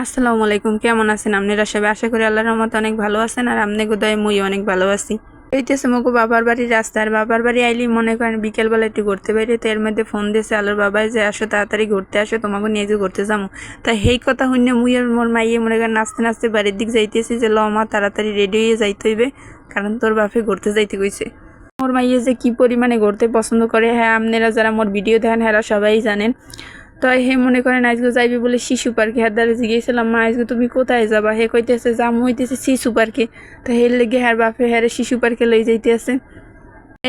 আসসালামু আলাইকুম, কেমন আছেন আপনারা সবাই? আশা করি আল্লাহর রহমতে অনেক ভালো আছেন আর আপনি কোথায় মুই অনেক ভালো আছি। এইতেছে মগো বাবার বাড়ির রাস্তা, আর বাবার বাড়ি আইলি মনে করেন বিকেলবেলা একটু ঘুরতে বাইরে তো এর মধ্যে ফোন দিয়েছে, আলোর বাবাই যে আসো, তাড়াতাড়ি ঘুরতে আসো, তোমাকে নিয়ে যে ঘুরতে যাব। তাই সেই কথা শুনে মুই আর মোর মাইয়ে মনে করেন নাচতে নাচতে বাড়ির দিক যাইতেছি যে, ল মা, তাড়াতাড়ি রেডি হয়ে যাইতে হইবে, কারণ তোর বাপে ঘুরতে যাইতে কইছে। মোর মাইয়ে যে কি পরিমাণে ঘুরতে পছন্দ করে হ্যাঁ আপনারা যারা মোর ভিডিও দেখেন হ্যাঁ সবাই জানেন। তো হে মনে করেন আজকে যাইবে বলে শিশু পার্কে। হ্যাঁ দ্বারা জিজ্ঞেছিলাম মা, আজকে তুমি কোথায় যাবা? হে কইতেছে যাম হইতেছে শিশু পার্কে। তো হের লেগে হ্যার বাপে হ্যারে শিশু পার্কে লই যাইতেছে।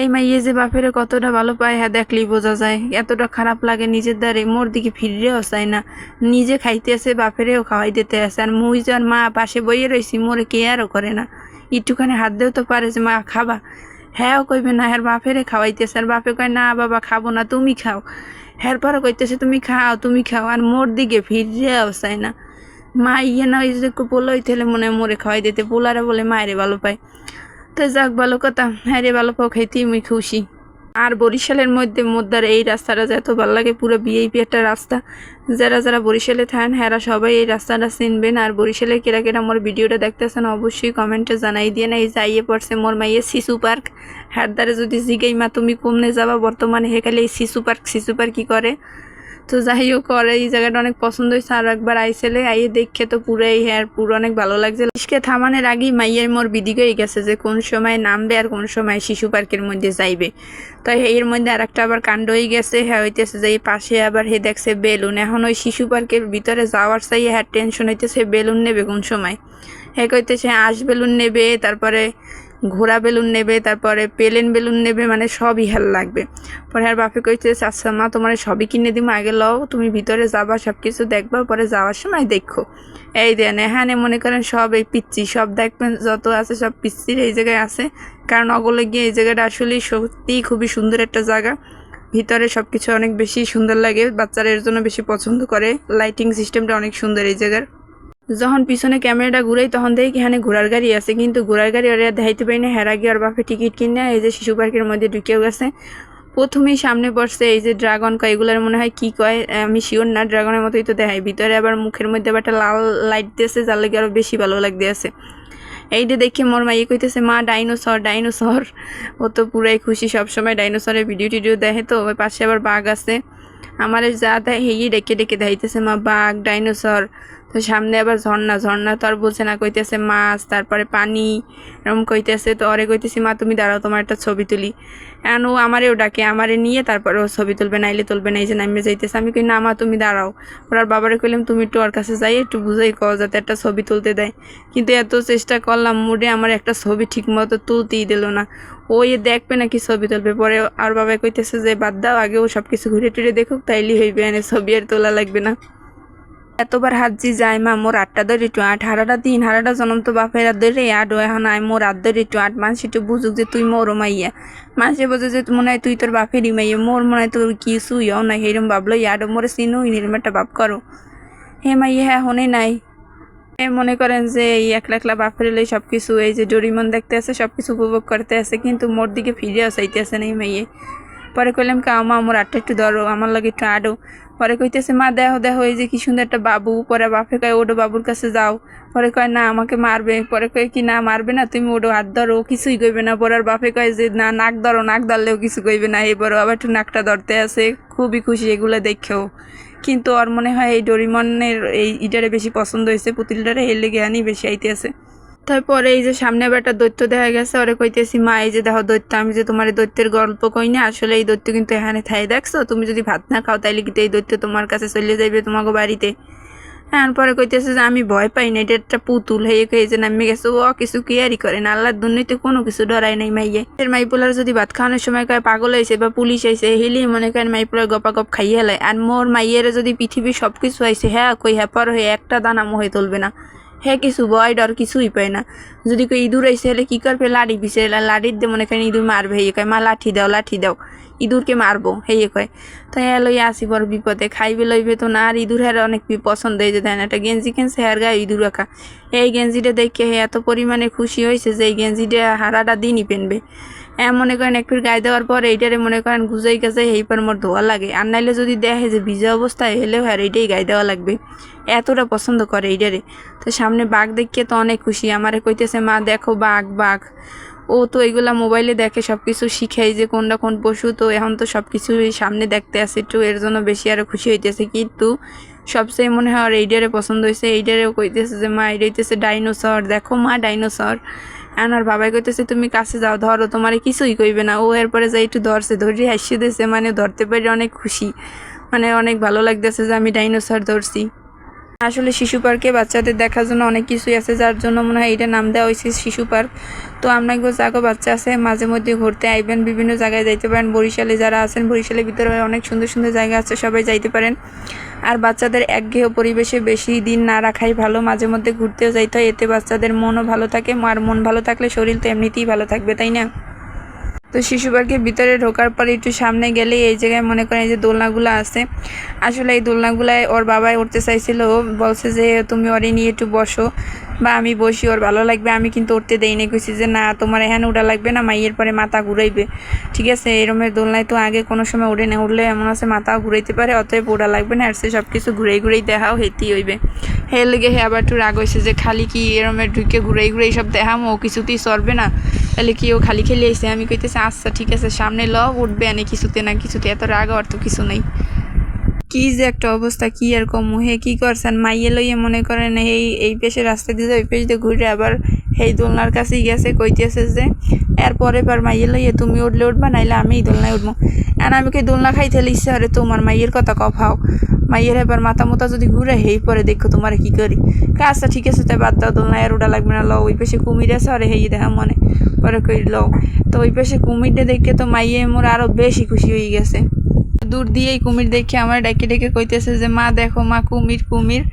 এই মাইয়ে যে বাপেরে কতটা ভালো পায় হ্যাঁ দেখলেই বোঝা যায়। এতটা খারাপ লাগে নিজের দ্বারে, মোর দিকে ফিরেও চায় না। নিজে খাইতে আসে বাপেরেও খাওয়াই দিতে আসে আর মুই যে আর মা পাশে বইয়ে রয়েছি মোরে কেয়ারও করে না। একটুখানি হাত দেও তো পারে যে, মা, খাবা? হ্যাঁ কইবে, না হ্যার বাপেরে খাওয়াইতেছে। আর বাপে কয়, না, বাবা, খাব না, তুমি খাও। হ্যার পরে কইতেছে, তুমি খাও তুমি খাও, আর মোর দিকে ফিরে অবস্থায় না। মা ইয়ে না ওই যে পোলোই থেলে মনে মোরে খাওয়াই দিতে। পোলারা বলে, মায়েরে ভালো পায়। তো যাক, ভালো কথা। হ্যাঁ রে, ভালো পাও, খাইতেই আমি খুশি। আর বরিশালের মধ্যে মোদ্দার এই রাস্তাটা যে এত ভালো লাগে, পুরো বিএপি একটা রাস্তা। যারা যারা বরিশালে থাকেন হ্যাঁ সবাই এই রাস্তাটা চিনবেন। আর বরিশালে কেরা কেরা আমার ভিডিওটা দেখতেছেন, অবশ্যই কমেন্টে জানাই দিয়ে না এই যাইয়ে পড়ছে মোর মাইয়ে শিশু পার্ক। হ্যার দ্বারে যদি জিগাই মা তুমি কমনে যাবা? বর্তমানে হেকালে এই শিশু পার্ক শিশু পার্ক কী করে? তো যাই হোক, ওর এই জায়গাটা অনেক পছন্দ হয়েছে। আর একবার আইসেলে, আইয়ে দেখে তো পুরো এই হ্যার পুরো অনেক ভালো লাগছে। ইসকে থামানের আগেই মাইয়ের মোর বিদিক হয়ে গেছে যে কোন সময় নামবে আর কোন সময় শিশু পার্কের মধ্যে যাইবে। তো এর মধ্যে আর একটা আবার কাণ্ড হয়ে গেছে হ্যাঁ হইতেছে যে এই পাশে আবার হে দেখছে বেলুন। এখন ওই শিশু পার্কের ভিতরে যাওয়ার চাই হ্যাঁ টেনশন হইতেছে, বেলুন নেবে কোন সময়? হ্যাঁ কইতেছে আঁশ বেলুন নেবে, তারপরে ঘোড়া বেলুন নেবে, তারপরে পেলেন বেলুন নেবে মানে সবই হেল লাগবে। পরে আর বাপে কইতে আচ্ছা মা, তোমার সবই কিনে দিব আগে লও, তুমি ভিতরে যাবা সব কিছু দেখবা, পরে যাওয়ার সময় দেখো। এই দেন, এখানে মনে করেন সব এই পিচ্ছি, সব দেখবেন যত আছে সব পিচ্ছির এই জায়গায় আছে। কারণ অগলে গিয়ে এই জায়গাটা আসলেই সত্যিই খুবই সুন্দর একটা জায়গা। ভিতরে সব কিছু অনেক বেশি সুন্দর লাগে, বাচ্চারা এর জন্য বেশি পছন্দ করে। লাইটিং সিস্টেমটা অনেক সুন্দর এই জায়গার। যখন পিছনে ক্যামেরাটা ঘুরাই তখন দেখি এখানে ঘোড়ার গাড়ি আছে। কিন্তু ঘোড়ার গাড়ি ওরা দেখাইতে পারি না হেরা গিয়ে ওর বাপে টিকিট কিনে এই যে শিশু পার্কের মধ্যে ঢুকেও গেছে। প্রথমেই সামনে পড়ছে এই যে ড্রাগন কয় এগুলোর মনে হয় কি কয় আমি শিওর না ড্রাগনের মতোই তো দেখাই। ভিতরে আবার মুখের মধ্যে আবার একটা লাল লাইট দিয়েছে যার লাগে আরও বেশি ভালো লাগতে আছে। এইটা দেখে মোর মাইয়ে কইতেছে, মা ডাইনোসর ডাইনোসর ও তো পুরাই খুশি, সবসময় ডাইনোসরের ভিডিও টিডিও দেখে তো, ওই পাশে আবার বাঘ আছে। আমার যা দেয় ডেকে ডেকে দেখাইতেছে মা বাঘ, ডাইনোসর। তো সামনে আবার ঝর্ণা ঝর্ণা তো আর বলছে না, কইতেছে মাছ, তারপরে পানি এরকম কইতেছে। তো অরে কইতেছি, মা, তুমি দাঁড়াও, তোমার একটা ছবি তুলি। এন ও আমারেও ডাকে, আমারে নিয়ে তারপরে ও ছবি তুলবে নাইলে তুলবে না, এই যে নামে যাইতেছে। আমি কই, না, মা, তুমি দাঁড়াও। ওর বাবারে কইলাম, তুমি একটু ওর কাছে যাই, একটু বুঝাই কও, যাতে একটা ছবি তুলতে দেয়। কিন্তু এত চেষ্টা করলাম, মুডে আমার একটা ছবি ঠিক মতো তুলতেই দিল না। ও এ দেখবে নাকি ছবি তুলবে। পরে আর বাবা কইতেছে যে, বাদ দাও, আগেও সব কিছু ঘুরে টুরে দেখুক, তাইলেই হইবে, এনে ছবি আর তোলা লাগবে না। এতবার হাজি যায়, মা, মোর আটটা ধরে একটু আট, হারাটা দিন, হারাটা জনম তো বাপের হাত ধরে, আট ও এখন আয়, মোর হাত ধরে একটু আট মানুষ একটু বুঝুক যে তুই মোর মাইয়া। মানুষে বোঝে যে মনে হয় তুই তোর বাপেরই মাইয়া, মোর মনে হয় তোর কিছু ইয়েও নাই সেরম ভাবলো ইয়াড মোরে চিনো এরম একটা ভাব করো। হে মাইয়া হ্যাঁ হনে নাই। মনে করেন যে এই একলা একলা বাপের এলে সব কিছু এই যে ডরিমন দেখতে আছে সব কিছু উপভোগ করতে আছে, কিন্তু মোর দিকে ফিরেও চাইতে আছে না এই মেয়ে। পরে কইলাম কা আমা আমার আটটা একটু ধরো, আমার লাগে একটু আডো। পরে কইতেছে, মা, দেখো দেখো, এই যে কি সুন্দর একটা বাবু। পরে বাপে কয়, ওডো বাবুর কাছে যাও। পরে কয়, না, আমাকে মারবে। পরে কয়, কি না, মারবে না? তুমি ওডো হাত ধরো কিছুই কইবে না। পরে আর বাপে কয় যে, না, নাক ধরো, নাক ধরলেও কিছু কইবে না। এবারও আবার একটু নাকটা ধরতে আছে খুবই খুশি এগুলো দেখেও। কিন্তু ওর মনে হয় এই ডরিমনের এই ইটারে বেশি পছন্দ হয়েছে, পুতুলটারে, এর লেগে আনি বেশি আইতে আছে তারপরে এই যে সামনে আবার একটা দৈত্য দেখা গেছে, ওরে কইতেছি, মা, এই যে দেখো দৈত্য, আমি যে তোমার দৈত্যের গল্প কই না, আসলে এই দৈত্য কিন্তু এখানে থাই, দেখছ? তুমি যদি ভাত না খাও, তাইলে কিন্তু এই দৈত্য তোমার কাছে চলে যাইবে তোমাকে বাড়িতে। হ্যাঁ পরে কইতেছে যে, আমি ভয় পাই না, এটা একটা পুতুল হয়ে কয়ে যে নামে গেছে, ও কিছু কেয়ারই করে না, আল্লাহর দুর্নীতি কোনো কিছু ডরাই নাই মাইয়ে। এর মাইপুলার যদি ভাত খাওয়ানোর সময় কয়, পাগল হয়েছে বা পুলিশ আইছে হেলি মনে করেন মাইপুলার গপা গপ খাইয়ে হেলায় আর মোর মাইয়ের যদি পৃথিবীর সব কিছু হ্যাঁ কই হ্যাঁ পর হয়ে একটা দানা মোহে তুলবে না। হ্যাঁ কিছু ভয় ডর কিছুই পায় না। যদি কই ইঁদুর আইসে হলে কি করবে? লাড়ি পিছে লাড়ির দে, মনে করেন ইঁদুর মারবে এই কয়, মা, লাঠি দাও লাঠি দাও, ইঁদুরকে মারবো হেয়ে কয়। তো হ্যাঁ লইয়া আসি বড় বিপদে, খাইবে, লইবে তো না, আর ইঁদুর হ্যার অনেক পছন্দ এই যে দেন একটা গেঞ্জি কিনছে, হ্যার গায়ে ইঁদুর রাখা। এই গেঞ্জিটা দেখে হে এত পরিমাণে খুশি হয়েছে যে এই গেঞ্জিটা হারাটা দিনই পেনবে। মনে করেন একটু গায়ে দেওয়ার পর এইটারে মনে করেন গুজাই গাছাই এই পর মোর ধোয়া লাগে। আর নাইলে যদি দেখে যে ভিজা অবস্থায় হেলেও আর এইটাই গায়ে দেওয়া লাগবে। এতটা পছন্দ করে এইটারে। তো সামনে বাঘ দেখিয়ে তো অনেক খুশি। আমারে কইতেছে, মা, দেখো বাঘ বাঘ। ও তো এগুলা মোবাইলে দেখে সব কিছু শিখাই যে কোনটা কোন পশু। তো এখন তো সব কিছু সামনে দেখতে আসে। একটু এর জন্য বেশি আরও খুশি হইতেছে। কিন্তু সবচেয়ে মনে হয় আর এইডারে পছন্দ হয়েছে এইডারেও কইতেছে যে, মা এটা হইতেছে ডাইনোসর। দেখো মা, ডাইনোসর। আর বাবাই কইতেছে, তুমি কাছে যাও, ধরো, তোমার কিছুই কইবে না। ও এরপরে যাই একটু ধরছে ধরে হাসিয়ে দিয়েছে মানে ধরতে পারি অনেক খুশি। মানে অনেক ভালো লাগতেছে যে আমি ডাইনোসর ধরছি। আসলে শিশু পার্কে বাচ্চাদের দেখার জন্য অনেক কিছুই আছে, যার জন্য মনে হয় এটা নাম দেওয়া হয়েছে শিশু পার্ক। তো আমরা যাগো, বাচ্চা আছে, মাঝে মধ্যে ঘুরতে আইবেন, বিভিন্ন জায়গায় যাইতে পারেন। বরিশালে যারা আছেন, বরিশালের ভিতরে অনেক সুন্দর সুন্দর জায়গা আছে, সবাই যাইতে পারেন। আর বাচ্চাদের একঘেয় পরিবেশে বেশি দিন না রাখাই ভালো, মাঝে মধ্যে ঘুরতেও যাইতে হয়। এতে বাচ্চাদের মনও ভালো থাকে, আর মন ভালো থাকলে শরীর তো এমনিতেই ভালো থাকবে, তাই না? তো শিশু পার্কের ভিতরে ঢোকার পরে একটু সামনে গেলে এই জায়গায় মনে করেন এই যে দোলনাগুলো আছে। আসলে এই দোলনাগুলায় ওর বাবাই উঠতে চাইছিল বলছে যে, তুমি ওরে নিয়ে একটু বসো। বা আমি বসি, ওর ভালো লাগবে, আমি কিন্তু উঠতে দেই না কইছি যে, না, তোমার এখানে উঠা লাগবে না মাইয়ের পরে মাথা ঘুরাইবে। ঠিক আছে, এরমের দোলনায় তো আগে কোনো সময় উঠে না, উঠলে এমন আছে মাথাও ঘুরাইতে পারে, অতএব ওটা লাগবে না, আর সে সব কিছু ঘুরাই ঘুরাই দেখাও হেতি হইবে। হে লেগে হে আবার একটু রাগ হয়েছে যে, খালি কি এরমের ঢুকে ঘুরাই ঘুরাই সব দেখাম, ও কিছুতেই সরবে না? তাহলে কি ও খালি খেলে এসে আমি কইতেছি আচ্ছা ঠিক আছে, সামনে ল উঠবে আনে কিছুতে না কিছুতে। এত রাগ তো কিছু নেই। কি যে একটা অবস্থা, কি আর কম? হে, কি করছেন? মাইয়ে লইয়ে মনে করেন এই এই পেশে রাস্তা দিয়ে ওই পেশ দিয়ে ঘুরে আবার এই দোলনার কাছেই গেছে, কইতেছে যে, এরপরে এবার মাইয়ে লইয়ে তুমি উঠলে উঠবা, নাইলে আমি দোলনায় উঠবো। আর আমি কি দোলনা খাইতে ইচ্ছে আরে তোমার মাইয়ের কথা কফাও মাইয়ের এবার মাথা মোতা যদি ঘুরে, হেই পরে দেখো তোমার কি করি। আচ্ছা ঠিক আছে তাই বাদ দাও, দোলনায় আর ওটা লাগবে না, লও। ওই পেশে কুমির আছে, আরে হেই দেখা মনে। পরে কই, লও। তো ওই পেশে কুমিরটা দেখে তো মাইয়ে মোর আরও বেশি খুশি হয়ে গেছে। দূর দিয়েই কুমির দেখে আমার ডেকে ডেকে কইতেছে যে, মা, দেখো, মা কুমির কুমির।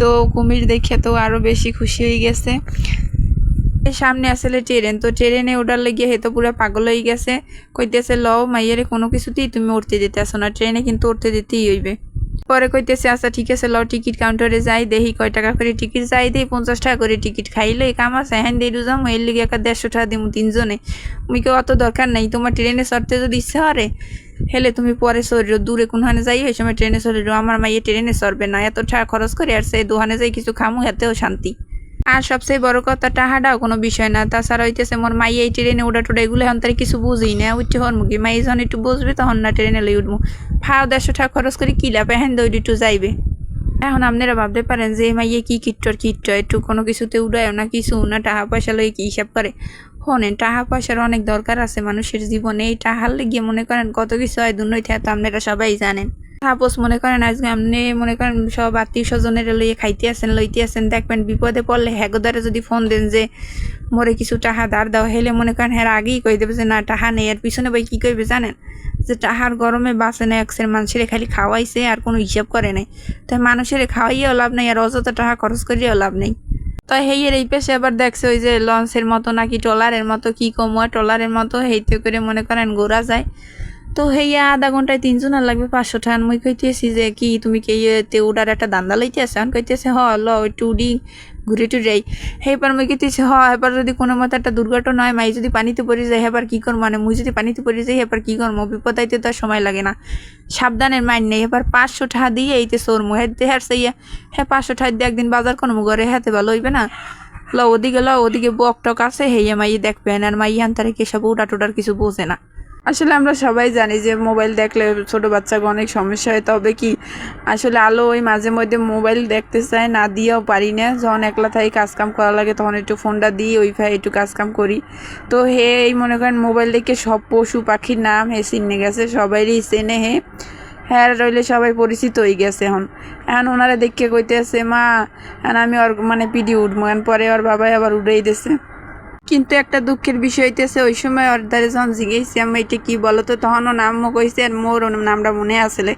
তো কুমির দেখে তো আরও বেশি খুশি হয়ে গেছে। সামনে আসলে ট্রেন, তো ট্রেনে ওঠার লেগে হেতো পুরো পাগল হয়ে গেছে। কইতেছে, লও, মাইয়ারে কোনো কিছুতেই তুমি উঠতে দিতে আসো না, ট্রেনে কিন্তু উঠতে দিতেই হইবে। পরে কইতেছে আচ্ছা ঠিক আছে, লও, টিকিট কাউন্টারে যাই, দেখি কয় টাকা করে টিকিট, যাই দেই পঞ্চাশ টাকা করে টিকিট খাইলে কাম আছে হ্যান দিয়ে যাম এর লিগে একটা দেড়শো টাকা দিমু তিনজনে। মুই কেউ অত দরকার নাই, তোমার ট্রেনে চড়তে যদি ইচ্ছা হরে হেলে তুমি পরে শরীর দূরে কোনখানে যাই, ওই সময় ট্রেনে শরীর আমার মাইয়ে ট্রেনে চড়বে না। এত টাকা খরচ করে আর সেই দোকানে যাই কিছু খামু এতেও শান্তি। আর সবচেয়ে বড় কথা, টাহাটাও কোনো বিষয় না। তাছাড়া হইতেছে মোর মাই এই ট্রেনে উড়া টুড়া এগুলো এখন তার কিছু বুঝি না। উঠতে হর মুখি মাই যখন একটু বুঝবে তখন না ট্রেনে লই উঠবো ফাও দেড়শো টাকা খরচ করে কি লাভ? হ্যান দৌড়ি একটু যাইবে। এখন আপনারা ভাবতে পারেন যে মাইয়ে কি কিট্টর কিট্ট একটু কোনো কিছুতে উড়ায় না, কিছু না টাকা পয়সা লই কি হিসাব করে? শোনেন টাকা পয়সার অনেক দরকার আছে মানুষের জীবনে। এই টাহার লেগে মনে করেন কত কিছু হয় দুর্নৈতে তো আপনারা সবাই জানেন। সাপোজ মনে করেন আজকে আপনি মনে করেন সব আত্মীয় স্বজনের লইয়ে খাইতে আসেন, লইতে আসেন, দেখবেন বিপদে পড়লে হ্যাগোদারে যদি ফোন দেন যে, মোরে কিছু টাকা ধার দাও, হেলে মনে করেন হ্যাঁ আগেই কই দেবে যে, না, টাহা নেই। আর পিছনে ভাই কী কইবে জানেন? যে, টাহার গরমে বাঁচে না, একসের মানুষের খালি খাওয়াইছে আর কোনো হিসাব করে নাই। তাই মানুষের খাওয়াইয়েও লাভ নেই আর অযথা টাকা খরচ করিয়েও লাভ নেই। তো হেইয়ের এই পেশে আবার দেখছে ওই যে লঞ্চের মতো নাকি ট্রলারের মতো, কি কমুয়া, ট্রলারের মতো, হেইতে করে মনে করেন ঘোরা যায়। তো হেইয়া আধা ঘন্টায় তিনজন আর লাগবে পাঁচশো টাকা মুই কইতেছি যে, কি তুমি কি তে উডার একটা দান্দা লইতে আসে এখন কইতেছে, হ, ল, একটু উডি, ঘুরে টুরে যাই হেবার মুই কইতেছি, হ, এবার যদি কোনো মতো একটা দুর্ঘটনা হয়, মাই যদি পানিতে পড়ে যায়, হেবার কি করব মানে মুই যদি পানিতে পড়ে যাই এবার কি করব বিপদ আইতে তো সময় লাগে না। সাবধানের মাইন নেই এবার পাঁচশো টাকা দিয়ে এইতে সোর মু মুহে দেহার সেইয়া হ্যাঁ পাঁচশো টাকা দিয়ে একদিন বাজার কোনো ঘরে হাতে ভালো হইবে না। ল, ওদিকে ল, ওদিকে বক টক আছে হেয়ে মাইয়ে দেখবেন, আর মাই আনতারে কেসব উটা টুডার কিছু বোঝে না। আসলে আমরা সবাই জানি যে মোবাইল দেখলে ছোট বাচ্চাকে অনেক সমস্যা হয়। তবে কি, আসলে আলো ওই মাঝে মধ্যে মোবাইল দেখতে চায়, না দিয়েও পারি না। যখন একলা থাকি কাজ কাম করা লাগে, তখন একটু ফোনটা দিই, ওই ফাই একটু কাজ কাম করি। তো হে, এই মনে করেন মোবাইল দেখে সব পশু পাখির নাম হে চিনে গেছে, সবাইরই চেনে হে। হ্যাঁ রইলে সবাই পরিচিত হয়ে গেছে এখন। এখন ওনারা দেখে কইতেছে, মা, এখন আমি ওর মানে পিডি উঠবো। পরে ওর বাবাই আবার উড়েই দিছে। কিন্তু একটা দুঃখের বিষয় হইতেছে, ওই সময় দ্বারা যখন জিজ্ঞেসি আমি এটা কি বলতো? তো তখন ও নাম কইছে, আর মোর নামটা মনে আসলে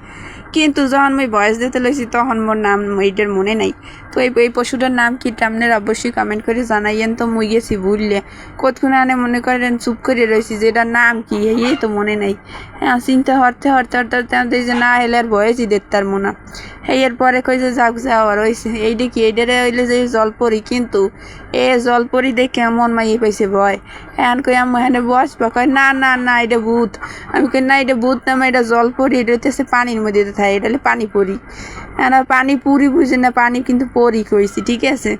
কিন্তু যখন আমি বয়স দিতে লইছি, তখন মোর নাম, এইটার মনে নাই। তো এই এই পশুটার নাম কি? আপনার অবশ্যই কমেন্ট করে জানাইয়েন তো, মুই গেছি ভুললে কতক্ষণ মনে করেন, চুপ করে রয়েছি যে এটার নাম কি? এই তো মনে নেই। হ্যাঁ চিন্তা হরতে হরতে হরতে হরতে আমাদের যে না হেলে আর ভয়েছি দেখতার মনে। এই এর পরে কই যে যাক যাওয়ার হয়েছে এইটা কি এইটারে হইলে যে জল জলপরি কিন্তু, এ জল জলপরি দেখে কেমন মাইয়ে পাইছে ভয়। এখন কই আমি এখানে বসবা? কয়, না না না এটা ভূত। আমি কই, না এটা ভূত না এটা জল জলপরি এটা হচ্ছে পানির মধ্যে থাকে এটা হলে পানি পরি পানি পুরি বুঝে না, পানি কিন্তু পরি কইছি, ঠিক আছে?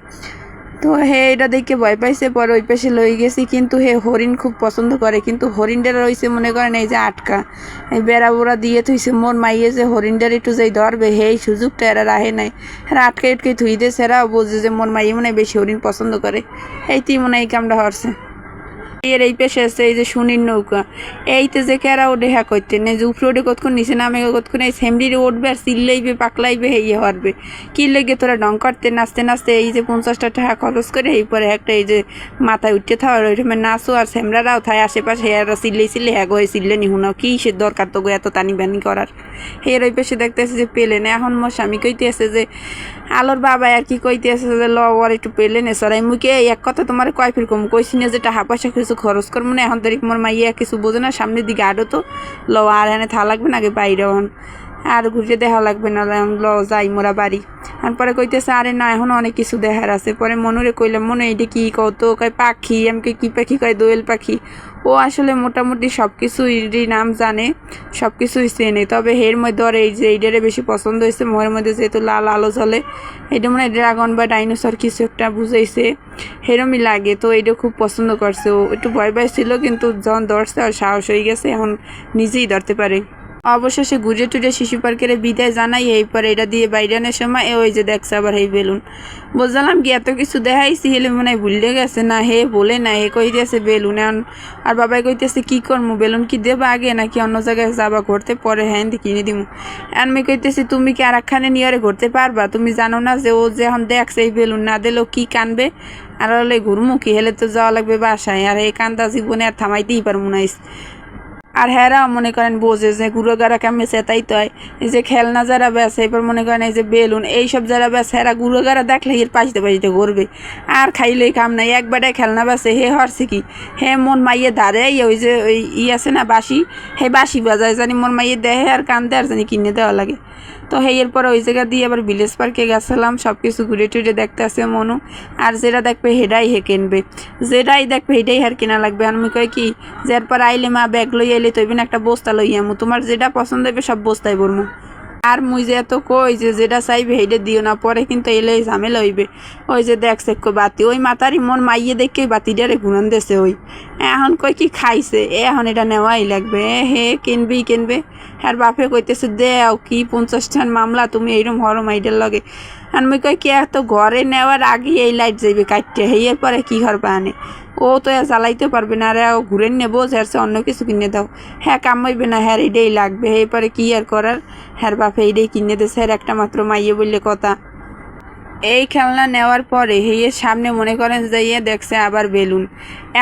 তো হে, এটা দেখে ভয় পাইছে, পরে ওই পাশে লই গেছি, কিন্তু হে, হরিণ খুব পছন্দ করে, কিন্তু হরিণটা রয়েছে মনে করেন এই যে আটকা। এই বেড়া বুড়া দিয়ে থুইছে মোর মাইয়ে যে হরিণটার একটু যাই ধরবে, হে, এই সুযোগটা এরা রাহে নাই। এরা আটকে আটকে থুই দিয়ে সেরা বোঝে যে মোর মাইয়ে মনে বেশি হরিণ পছন্দ করে। এই তুই মনে হয় এই কামটা হরছে। এর এই পেশে আছে, এই যে সুনির নৌকা। এইতে যে কেরা ওডে হ্যাঁ করতে না যে উপরে কতক্ষণ নিচে নামে কতক্ষণ এই সেমরিরে উঠবে আর চিল্লাইবে, পাকলাইবে হেয়ে হরবে। কি লেগে তোরা ডং করতে, নাচতে নাচতে এই যে পঞ্চাশটা টাকা খরচ করে এই পরে একটা এই যে মাথায় উঠতে থাকার ওইরকম নাচো আর সেমরারাও থায় আশেপাশে হেয়ারা চিল্লাই চিল্লে হ্যাঁ হয়ে চিল্লে নিহুনাও কি সে দরকার তো গো এত টানি বানি করার? হের ওই পেশে দেখতেছে যে পেলে না, এখন মোর স্বামী কইতে আছে যে, আলোর বাবা আর কি কইতে আছে যে, ল, ওর একটু পেলে নে, সরাই মুখে এক কথা তোমার কয় ফির কম? কইছি না যে টাকা পয়সা কিছু খরচ করব না এখন তারিখ মোর মাইয়া কিছু বোঝে না, সামনের দিকে আরও তো। ল আর এনে থা লাগবে না আগে বাইরে হন। আর ঘুরে দেখা লাগবে না, ল যাই মোরা বাড়ি। আর পরে কইতেছে, আরে না, এখন অনেক কিছু দেখার আছে। পরে মনুরে কইলাম, মনে এটা কী কত কয় পাখি আমি কই কি পাখি? কয় দোয়েল পাখি। ও আসলে মোটামুটি সব কিছুরই নাম জানে সব কিছুই চেনে। তবে এর মধ্যে ওর এই যে এইটারে বেশি পছন্দ হয়েছে মোহের মধ্যে যেহেতু লাল আলো জ্বলে এটা মানে ড্রাগন বা ডাইনোসর কিছু একটা বুঝাইছে সেরমই লাগে। তো এটা খুব পছন্দ করছে। ও একটু ভয় ভয় ছিল কিন্তু যখন ধরছে আর সাহস হয়ে গেছে, এখন নিজেই ধরতে পারে। অবশেষে ঘুরে টুরে শিশু পার্কের বিদায় জানাই এই পরে এটা দিয়ে বাইরানের সময় ওই যে দেখছে আবার এই বেলুন। বুঝলাম কি, এত কিছু দেখাইছি, হেলে মনে হয় ভুলে গেছে। না, হে বলে না, হে কই দিয়েছে বেলুন আর বাবাই কইতেছে, কি করব বেলুন কি দেবা আগে, নাকি অন্য জায়গায় যাবা ঘুরতে? পরে হ্যাঁ কিনে দিমু। আমি কইতেছি, তুমি কি আর একখানে নিয়ে ঘুরতে পারবা? তুমি জানো না যে ও যে এখন দেখছে এই বেলুন না দিলেও কি কানবে? আর হলে ঘুরমু কি? হেলে তো যাওয়া লাগবে বাসায়। আর এই কান্দা জীবনে আর থামাইতেই পারব না আর হ্যাঁরা মনে করেন বোঝে যে গুঁড়োগাড়া কেমন তাই তো হয়। এই যে খেলনা যারা বেছে এবার মনে করেন এই যে বেলুন, এইসব যারা বেছে এরা গুঁড়োগাড়া দেখলে এর পাশিতে পাশিতে করবে আর খাইলেই কাম নাই একবারে খেলনা বেছে, হে হরছে কি? হে মন মাইয়ে ধারে ওই যে ওই ই আছে না বাসি হে বাসি বাজায় জানি মন মাইয়ে দেহে আর কান দেয় আর জানি কিনে দেওয়া লাগে। তো হে এরপর ওই জায়গা দিয়ে আবার ভিলেজ পার্কে গেছিলাম সব কিছু ঘুরে টুরে দেখতে আসে মনু। আর যেটা দেখবে হেডাই হে কিনবে। যেটাই দেখবে হেডাই হার কেনা লাগবে। আর আমি কয় কি, যে এরপর আইলে মা ব্যাগ লই আইলে তৈবেন একটা বস্তা লই আমু। তোমার যেটা পছন্দ হবে সব বস্তায় বলমু আর মুই যে এত কই যে যেটা চাইবে সেইটা দিও না, পরে কিন্তু এলে ঝামেলা হইবে। ওই যে দেখছে কো বাতি, ওই মাতারি মন মাইয়ে দেখে বাতিটারে ঘুরান দেছে ওই। এখন কই কি খাইছে? এখন এটা নেওয়াই লাগবে। হে, কিনবি, কিনবে। আর বাপে কইতেছে, দেও, কি পঞ্চাশটান মামলা, তুমি এইরকম হরম আইডের লগে। আর মুই কই, কি এত ঘরে নেওয়ার আগে এই লাইট যাইবে কাটতে হেয়ের পরে কি ঘর পানে ও তো জ্বালাইতে পারবে না, আর ও ঘুরে নেব সে অন্য কিছু কিনে দাও। হ্যাঁ কামাইবে না হ্যাঁ এটাই লাগবে। এরপরে কী আর করার? হ্যার বাপে এইটাই কিনে দেছে হ্যার একটা মাত্র মাইয়ে বললে কথা। এই খেলনা নেওয়ার পরে হেয়ে সামনে মনে করেন যাইয়ে দেখছে আবার বেলুন।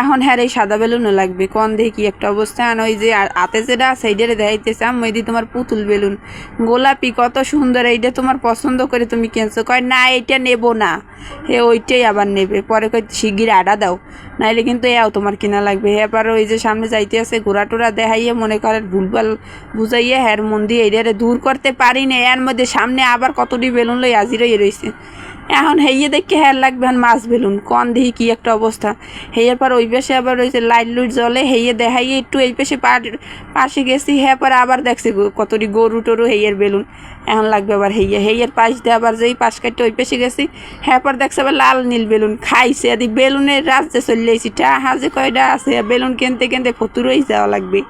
এখন হ্যাঁ এই সাদা বেলুনও লাগবে। কন দেখি কি একটা অবস্থা। আর ওই যে আর হাতে যেটা এইটারে দেখাইতেছে আমি দি তোমার পুতুল বেলুন। গোলাপি কত সুন্দর, এইটা তোমার পছন্দ করে তুমি কিনছো। কয়, না, এইটা নেব না। হে ওইটাই আবার নেবে। পরে কই শিগগির আডা দাও। নাইলে কিন্তু এও তোমার কিনা লাগবে। এবার ওই যে সামনে যাইতে আছে ঘোরা টোরা দেখাইয়ে মনে করে ভুলভাল বুঝাইয়ে হ্যার মন দিয়ে দূর করতে পারি না। এর মধ্যে সামনে আবার কতটি বেলুন লই আজিরই রয়েছে এখন হেইয়ে দেখে হ্যার লাগবে এখন মাছ বেলুন, কন দেখি কি একটা অবস্থা। হেয়ের পর ওই পাশে আবার রয়েছে লাইট লুট জ্বলে, হেইয়ে দেখাইয়ে একটু এই পাশে পাশে গেছি হ্যাঁ পরে আবার দেখছে কতটি গরু টরু হেইয়ের বেলুন। এখন লাগবে আবার হেইয়ে হেইয়ের পাশ দিয়ে আবার যেই পাশ কাটতে ওই পাশে গেছি হ্যাঁ পর দেখছে আবার লাল নীল বেলুন, খাইছে, আদি বেলুনের রাজ্যে চলে এসেছি টাহা যে কয়টা আছে, বেলুন কিনতে কিনতে ফতুরই যাওয়া লাগবে।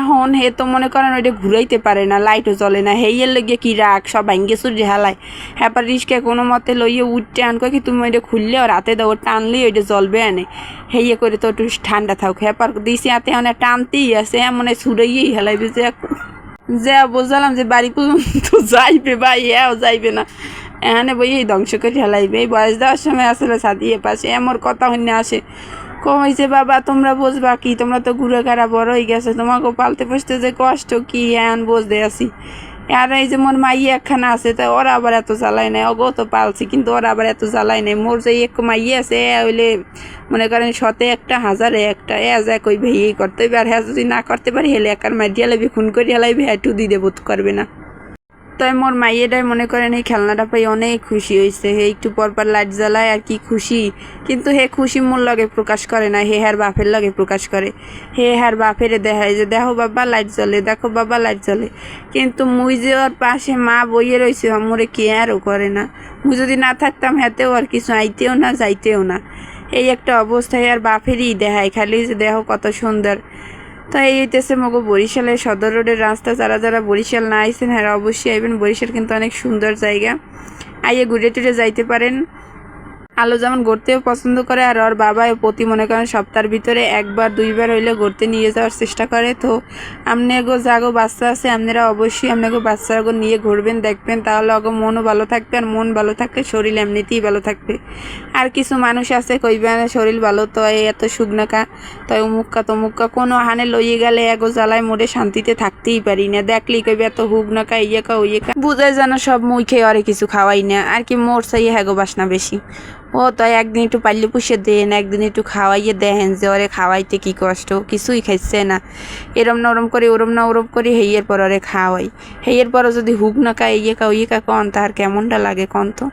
এখন হে তো মনে করেন ওইটা ঘুরাইতে পারে না, লাইটও জ্বলে না, হেইয়ের লগে কি রাখ সব ভাঙ্গে চুরি হালায়। হ্যাঁ পর রিস্কে কোনো মতে লইয়ে উঠতে আন কি তুমি ওইটা খুললে ওর হাতে দাও টানলেই ওইটা জ্বলবে আনে। হেইয়ে করে তো একটু ঠান্ডা থাক হ্যাঁ পর দিছি হাতে অনেক টানতেই আছে এমন ছুড়াইয়েই হেলাইবে যে যে বুঝলাম যে বাড়ি পর্যন্ত যাইবে বা ইয়াও যাইবে না। এখানে বই ধ্বংস করে হেলাইবে। এই বয়স দেওয়ার সময় আসলে সাদিয়ে পাশে, এমন কথা হইনে আসে। কমাইছে বাবা, তোমরা বুঝবা কি? তোমরা তো ঘুরে ঘাড়া বড় হয়ে গেছে। তোমাকে পালতে পোষতে যে কষ্ট কি এমন বুঝতে আসি আর এই যে মোর মাই একখানা আছে, তো ওরা আবার এত জ্বালায় নাই। অগো তো পালছি, কিন্তু ওরা আবার এত জ্বালায় নাই। মোর যে এক মাই আছে হইলে মনে করেন শতে একটা, হাজারে একটা, এ যা কই ভাই এই করতে হইবে। আর হ্যাঁ যদি না করতে পারি, হেলে একার মাইডিয়া লাগবে খুন করি হেলাইবে হ্যাঁ টু দিয়ে দেবো তো করবে না। তাই মোর মাইয়েটাই মনে করেন এই খেলনাটা পাই অনেক খুশি হয়েছে হে একটু পর পর লাইট জ্বালায় আর কি খুশি। কিন্তু হে খুশি মোর লগে প্রকাশ করে না, হে হার বাপের লগে প্রকাশ করে। হে হার বাপেরে দেখায় যে, দেখো বাবা লাইট জ্বলে, দেখো বাবা লাইট জ্বলে। কিন্তু মুই যে ওর পাশে মা বইয়ে রয়েছে মোরে কেয়ারও করে না। মুই যদি না থাকতাম, হাতেও আর কিছু আইতেও না, যাইতেও না। এই একটা অবস্থায় আর বাপেরই দেখায়, খালি যে, দেখো কত সুন্দর। তো এই হইতেছে মগো বরিশালের সদর রোডের রাস্তা। যারা যারা বরিশাল না আইসেন হ্যাঁ অবশ্যই আইবেন। বরিশাল কিন্তু অনেক সুন্দর জায়গা। আইয়ে ঘুরে টুরে যাইতে পারেন। আলো যেমন ঘুরতেও পছন্দ করে, আর ওর বাবা প্রতি মনে করেন সপ্তাহের ভিতরে একবার, দুইবার হইলে ঘুরতে নিয়ে যাওয়ার চেষ্টা করে। তো আপনি আমনেগো যাগো বাচ্চা আছে আপনারা অবশ্যই আপনাগো বাচ্চাগো নিয়ে ঘুরবেন, দেখবেন, তাহলে অগো মনও ভালো থাকবে, আর মন ভালো থাকলে শরীর এমনিতেই ভালো থাকবে। আর কিছু মানুষ আছে কইবে শরীর ভালো তো এত শুকনাকা তো অমুক্কা তমুক্কা কোনো হানে লইয়ে গেলে এগো জ্বালায় মোড়ে শান্তিতে থাকতেই পারি না। দেখলেই কইবে, এত হুগনাকা ইয়েকা ওইয়েকা বুঝায় যেন সব মুখে অরে কিছু খাওয়াই না, আর কি মোর চাই হ্যাগো বাসনা বেশি। ও তাই একদিন একটু পাল্লে পুষে দেন, একদিন একটু খাওয়াইয়ে দেখেন যে ওরে খাওয়াইতে কি কষ্ট, কিছুই খাইছে না। এরম না ওরম করে, ওরম না ওরম করে হেইয়ের পর ওরে খাওয়াই। হেইয়ের পরও যদি হুক না কা ইয়ে কা ইয়ে কা কন, তাহার কেমনটা লাগে কন তো?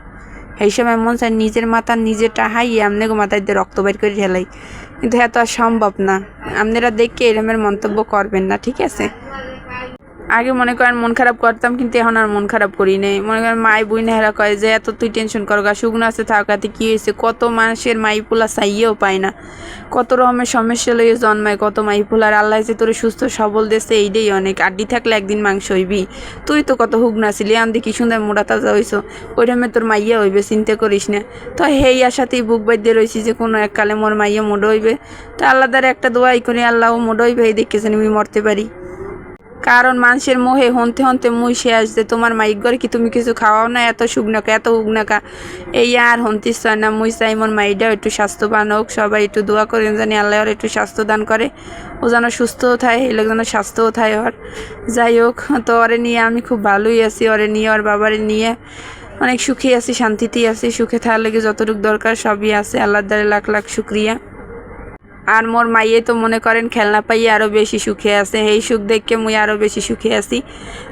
এই সময় মন চায় নিজের মাথা নিজে টাহাই আমনে মাথায় দিয়ে রক্ত বের করে ঢেলাই। কিন্তু হ্যাঁ তো আর সম্ভব না। আপনারা দেখে এরমের মন্তব্য করবেন না, ঠিক আছে? আগে মনে করেন মন খারাপ করতাম, কিন্তু এখন আর মন খারাপ করি নাই। মনে করেন মাই বুই নেহারা কয় যে, এত তুই টেনশন কর গা, শুকনো আছে থাকাতে কী হয়েছে? কত মানুষের মাই পোলা চাইয়েও পায় না। কত রকমের সমস্যা লইয়ে জন্মায়, কত মাই পোলার আল্লাহ যে তোর সুস্থ, সবল দেশে এইটাই অনেক। আড্ডি থাকলে একদিন মাংস হইবি। তুই তো কত হুগনা ছিলি আমি কি সুন্দর মোড়া তাজা হইছ। ওই টাইমে তোর মাইয়া হইবে, চিন্তা করিস না। তো হেই আশাতেই বুক বাদ্যে রয়েছি যে, কোনো এককালে মোর মাইয়া মোড় হইবে। তো আল্লাহ দ্বারা একটা দোয়াই করি, আল্লাহ মোড় হইবে, এই দেখেছেন আমি মরতে পারি। কারণ মানুষের মোহে হনতে হনতে মুই শেষ যে তোমার মাইক ঘরে কি তুমি কিছু খাওয়াও না? এত শুকনাকা এত উগনাকা এই আর হন্তিস চায় না। মুই চাই মোর মাইটাও একটু স্বাস্থ্যবান হোক, সবাই একটু দোয়া করেন জানি আল্লাহ একটু স্বাস্থ্য দান করে। ও যেন সুস্থও থাকে, এই লোক যেন স্বাস্থ্যও থাকে ওর। যাই হোক, তো ওরে নিয়ে আমি খুব ভালোই আছি, ওরে নিয়ে, ওর বাবারে নিয়ে। অনেক সুখী আছি, শান্তিতেই আছি, সুখে থাকার লেগে যতটুকু দরকার সবই আছে। আল্লাহর দ্বারে লাখ লাখ শুক্রিয়া। আর মোর মাইয়ে তো মনে করেন খেলনা পাইয়ে আরও বেশি সুখে আছে। এই সুখ দেখে মুই আরও বেশি সুখে আছি।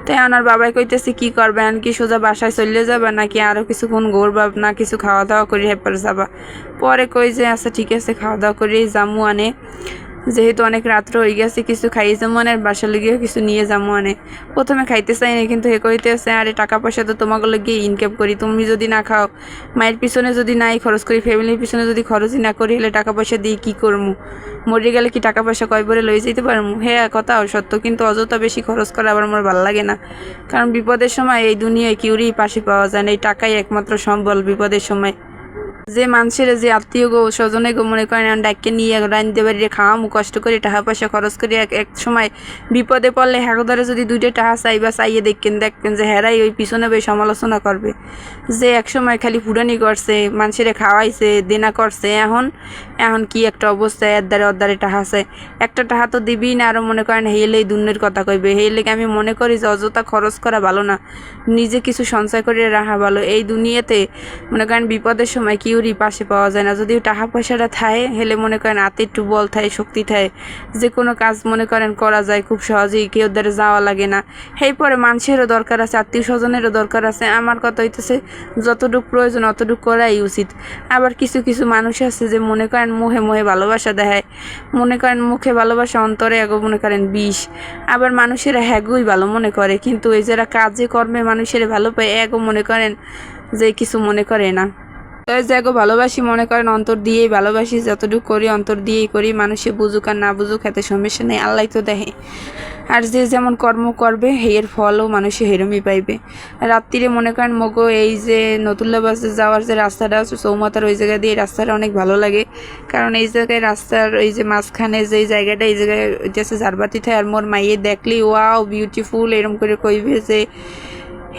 তাই ওনার বাবাই কইতেছি, কি করবেন কি সোজা বাসায় চলে যাবে? নাকি আরও কিছুক্ষণ ঘুরবা? না কিছু খাওয়া দাওয়া করে হেপার যাবা? পরে কই যে আচ্ছা ঠিক আছে, খাওয়া দাওয়া করে জামু আনে। যেহেতু অনেক রাত্র হয়ে গেছে, কিছু খাইয়ে যাব আনে আর বাসার লেগেও কিছু নিয়ে যাব আনে প্রথমে খাইতে চাই না কিন্তু হে কইতেছে, আরে টাকা পয়সা তো তোমাকে গিয়ে ইনকাম করি, তুমি যদি না খাও, মায়ের পিছনে যদি নাই খরচ করি ফ্যামিলির পিছনে যদি খরচই না করি হলে টাকা পয়সা দিয়ে কী করব মরে গেলে কি টাকা পয়সা কয় বলে লয়ে যেতে পারব হ্যাঁ কথাও সত্য কিন্তু অযথা বেশি খরচ করা আবার আমার ভালো লাগে না। কারণ বিপদের সময় এই দুনিয়ায় কিউরি পাশে পাওয়া যায় না, এই টাকাই একমাত্র সম্বল বিপদের সময়। যে মানুষের যে আত্মীয় গো, স্বজনে গো মনে করেন ডাক্কে নিয়ে রাঁধতে বাড়ি খাওয়ামু, কষ্ট করে টাকা পয়সা খরচ করে এক এক সময় বিপদে পড়লে হ্যাকোদারে যদি দুইটা টাকা চাই বা চাইয়ে দেখবেন দেখবেন যে হেরাই ওই পিছনে বেশ সমালোচনা করবে। যে এক সময় খালি ফুটানি করছে মানুষের খাওয়াইছে, দেনা করছে, এখন এখন কি একটা অবস্থা এর ওর দ্বারে টাকা আছে। একটা টাকা তো দিবি না আরও মনে করেন হেলেই দুর্নের কথা কইবে। হেলেকে আমি মনে করি যে অযথা খরচ করা ভালো না। নিজে কিছু সঞ্চয় করে রাখা ভালো। এই দুনিয়াতে মনে করেন বিপদের সময় কিউরি পাশে পাওয়া যায় না। যদিও টাকা পয়সাটা থায়, হেলে মনে করেন হাতে একটু বল থায়, শক্তি থায়, যে কোনো কাজ মনে করেন করা যায় খুব সহজেই, কেউ দ্বারা যাওয়া লাগে না। সেই পরে মানুষেরও দরকার আছে, আত্মীয় স্বজনেরও দরকার আছে। আমার কথা হইতেছে, যতটুকু প্রয়োজন অতটুকু করাই উচিত। আবার কিছু কিছু মানুষ আছে যে মনে করেন মুহে মুহে ভালোবাসা দেখায়, মনে করেন মুখে ভালোবাসা, অন্তরে এগো মনে করেন বিষ। আবার মানুষেরা হ্যাগুই ভালো মনে করে, কিন্তু এই যারা কাজে, কর্মে মানুষের ভালো পায়, এগো মনে করেন যে কিছু মনে করে না। এই ভালোবাসি মনে করেন অন্তর দিয়েই ভালোবাসি, যতটুকু করি অন্তর দিয়েই করি, মানুষে বুঝুক আর না বুঝুক, এতে সমস্যা নেই আল্লাহ তো দেখে। আর যে যেমন কর্ম করবে এর ফলও মানুষে হেরমি পাইবে। রাত্রিরে মনে করেন, মগো, এই যে নতুল্লা বাসে যাওয়ার যে রাস্তাটা আছে, চৌমাথার ওই জায়গা দিয়ে রাস্তাটা অনেক ভালো লাগে। কারণ এই জায়গায় রাস্তার ওই যে মাঝখানে যে জায়গাটা, এই জায়গায় হইতেছে ঝাড়বাতি থাকে আর মোর মাইয়ে দেখলি ওয়াও বিউটিফুল এরম করে কইবে যে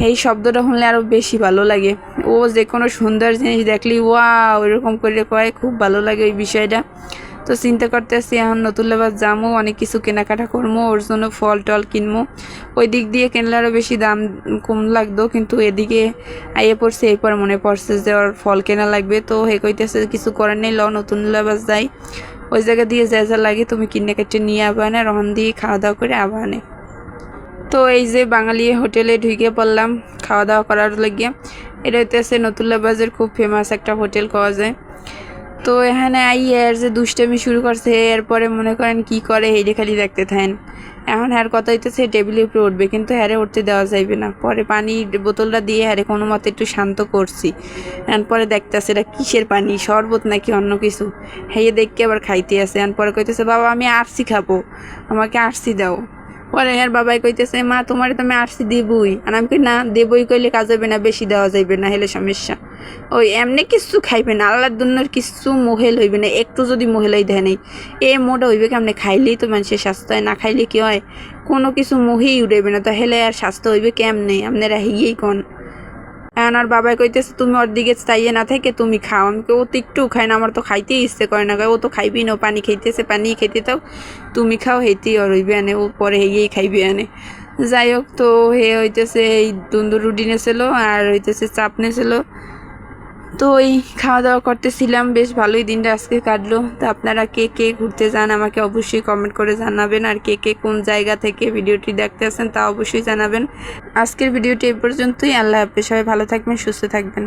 এই শব্দটা শুনলে আরও বেশি ভালো লাগে। ও যে কোনো সুন্দর জিনিস দেখলি ওয়া ওইরকম করে কয় খুব ভালো লাগে ওই বিষয়টা। তো চিন্তা করতেছি, এখন নতুন লেবার যামো, অনেক কিছু কেনাকাটা করব ওর জন্য ফল টল কিনবো ওই দিক দিয়ে কিনলে আরও বেশি দাম কম লাগতো, কিন্তু এদিকে আইয়ে পড়ছে, এরপর মনে পড়ছে যে ওর ফল কেনা লাগবে। তো হে কইতেছে, কিছু করার নেই ল নতুন লেবার যাই। ওই জায়গা দিয়ে যা যা লাগে তুমি কিনে কেটে নিয়ে আবানে রহন দিয়ে খাওয়া দাওয়া করে আবানে তো এই যে বাঙালি হোটেলে ঢুকে পড়লাম খাওয়া দাওয়া করার লাগিয়ে এটা হইতেছে নতুল্লা বাজার, খুব ফেমাস একটা হোটেল পাওয়া যায়। তো এখানে আই এর যে দুষ্টামি শুরু করছে, এরপরে মনে করেন কি করে হেডে খালি দেখতে থাকেন। এখন হ্যার কথা হইতেছে, টেবিলের উপরে উঠবে, কিন্তু হ্যারে উঠতে দেওয়া যাইবে না। পরে পানির বোতলটা দিয়ে হ্যারে কোনো মতে একটু শান্ত করছি। এখন পরে দেখতেছে এটা কিসের পানি, শরবত নাকি অন্য কিছু। হেয়ে দেখকে আবার খাইতে আছে এখন পরে কইতেছে, বাবা, আমি আরসি খাব। আমাকে আরসি দাও। পরে আর বাবাই কইতেছে, মা, তোমার তো আমি আসছি দেবই। আর আমি কই, না, দেবই কইলে কাজ হবে না, বেশি দেওয়া যাইবে না, হেলে সমস্যা। ওই এমনি কিছু খাইবে না, আল্লাহর দুনিয়ার কিছু মহেল হইবে না, একটু যদি মহিলাই দেয় নেই। এ মোটা হইবে কেমনে? খাইলেই তো মানুষের স্বাস্থ্য হয়, না খাইলে কি হয়? কোনো কিছু মোহেই উড়াইবে না, তো হেলে আর স্বাস্থ্য হইবে কেমনে? আপনারা হিয়েই কন? এখন আর বাবাই কইতেছে, তুমি ওর দিকে চাইয়ে না থেকে তুমি খাও। আমি ও তো একটু খাই না, আমার তো খাইতেই ইচ্ছে করে না। ও তো খাইবি না পানি খাইতেছে, পানি খেতে তাও তুমি খাও হেতেই ওর হইবে আনে, ও পরে হেয়েই খাইবে আনে। যাই হোক, তো হে হইতেছে, এই তন্দুর রুটি নেছিল আর হইতেছে চাপ নেছিল তো ওই খাওয়া দাওয়া করতেছিলাম, বেশ ভালোই দিনটা আজকে কাটলো। তো আপনারা কে কে ঘুরতে যান আমাকে অবশ্যই কমেন্ট করে জানাবেন, আর কে কে কোন জায়গা থেকে ভিডিওটি দেখতে আসেন তা অবশ্যই জানাবেন। আজকের ভিডিওটি এ পর্যন্তই, আল্লাহ হাফেজ, সবাই ভালো থাকবেন, সুস্থ থাকবেন।